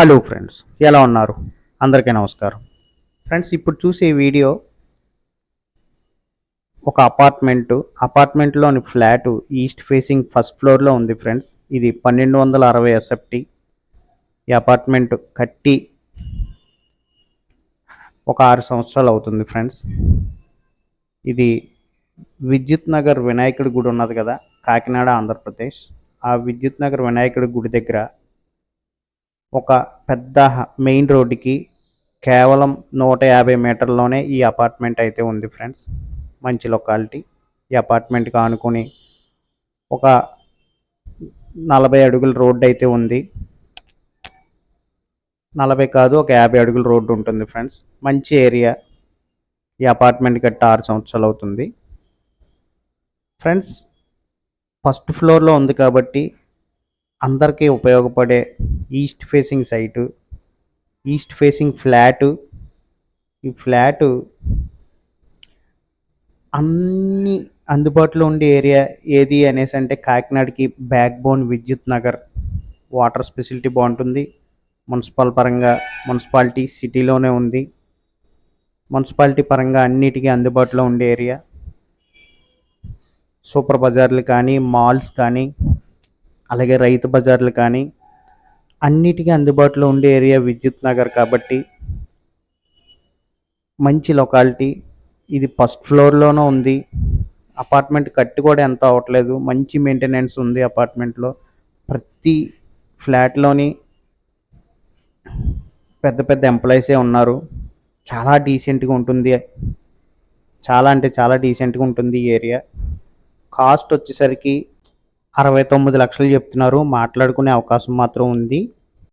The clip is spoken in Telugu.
హలో ఫ్రెండ్స్ ఎలా ఉన్నారు? అందరికీ నమస్కారం. ఫ్రెండ్స్ ఇప్పుడు చూసే వీడియో ఒక అపార్ట్మెంటు. అపార్ట్మెంట్లోని ఫ్లాట్ ఈస్ట్ ఫేసింగ్ ఫస్ట్ ఫ్లోర్లో ఉంది ఫ్రెండ్స్. ఇది పన్నెండు వందల అరవై ఎస్ఎఫ్టీ. ఈ అపార్ట్మెంట్ కట్టి ఒక ఆరు సంవత్సరాలు అవుతుంది ఫ్రెండ్స్. ఇది విద్యుత్ నగర్ వినాయకుడి గుడి ఉన్నది కదా కాకినాడ ఆంధ్రప్రదేశ్. ఆ విద్యుత్ నగర్ వినాయకుడి గుడి దగ్గర ఒక పెద్ద మెయిన్ రోడ్డుకి కేవలం నూట యాభై మీటర్లోనే ఈ అపార్ట్మెంట్ అయితే ఉంది ఫ్రెండ్స్. మంచి లొకాలిటీ. ఈ అపార్ట్మెంట్కి ఆనుకొని ఒక నలభై అడుగుల రోడ్డు అయితే ఉంది. నలభై కాదు ఒక యాభై అడుగుల రోడ్డు ఉంటుంది ఫ్రెండ్స్. మంచి ఏరియా. ఈ అపార్ట్మెంట్ కట్టి ఆరు సంవత్సరాలు అవుతుంది. ఫ్రెండ్స్ ఫస్ట్ ఫ్లోర్లో ఉంది కాబట్టి అందరికీ ఉపయోగపడే east facing site east facing flat. ఈ ఫ్లాటు అన్ని అందుబాటులో ఉండే ఏరియా ఏది అనేసి అంటే కాకినాడకి back bone Vidyut Nagar water speciality బాగుంటుంది. మున్సిపల్ పరంగా మున్సిపాలిటీ సిటీలోనే ఉంది. మున్సిపాలిటీ పరంగా అన్నిటికీ అందుబాటులో ఉండే ఏరియా. సూపర్ బజార్లు కానీ మాల్స్ కానీ అలాగే రైతు బజార్లు కానీ అన్నిటికీ అందుబాటులో ఉండే ఏరియా విద్యుత్ నగర్ కాబట్టి మంచి లొకాలిటీ. ఇది ఫస్ట్ ఫ్లోర్లోనూ ఉంది. అపార్ట్మెంట్ కట్టి కూడా ఎంత అవ్వట్లేదు. మంచి మెయింటెనెన్స్ ఉంది అపార్ట్మెంట్లో. ప్రతి ఫ్లాట్లోని పెద్ద పెద్ద ఎంప్లాయీసే ఉన్నారు. చాలా డీసెంట్గా ఉంటుంది. చాలా అంటే చాలా డీసెంట్గా ఉంటుంది ఈ ఏరియా. కాస్ట్ వచ్చేసరికి అరవై తొమ్మిది లక్షలు చెప్తున్నారు. మాట్లాడుకునే అవకాశం మాత్రం ఉంది.